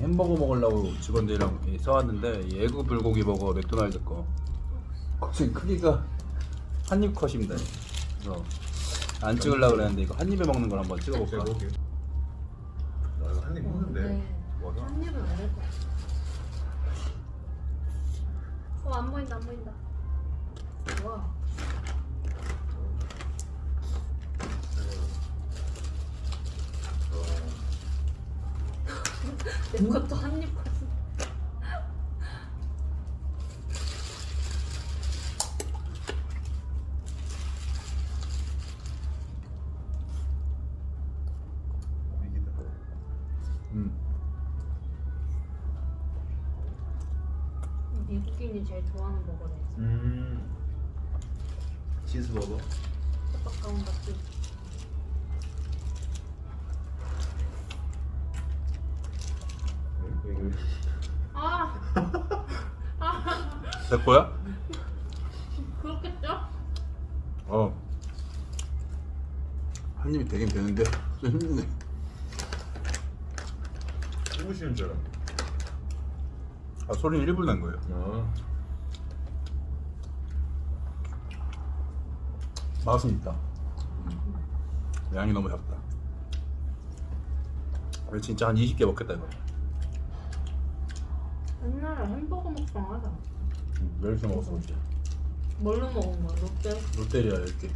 햄버거 먹으려고 직원들이랑 써왔는데 이 에그 불고기 버거 맥도날드 거 컷이 크기가 한 입 컷입니다 그래서 안 찍으려고 그랬는데 이거 한 입에 먹는 걸 한번 찍어볼까? 제목이. 나 이거 한입 먹는데. 네. 한 입은 안될 것 같아. 어, 안 보인다, 안 보인다. 와. 내 것도 한입. 위기다. 음. 미국인이 제일 좋아하는 버거래. 음. 치즈 버거. 가까운 것들. 네, 이거 아, 내 거야? 그렇겠죠? 어. 한 입이 되긴 되는데 좀 힘드네. 뽑으시는 줄 알았네. 아 소리는 1분 난 거예요. 아. 맛은 있다. 음. 양이 너무 작다. 이거 진짜 한 20개 먹겠다 이거. 옛날에 햄버거 먹방 하자. 음, 몇 이렇게 먹었어 진짜. 뭘로 먹은 거야? 롯데? 롯데리아 10개.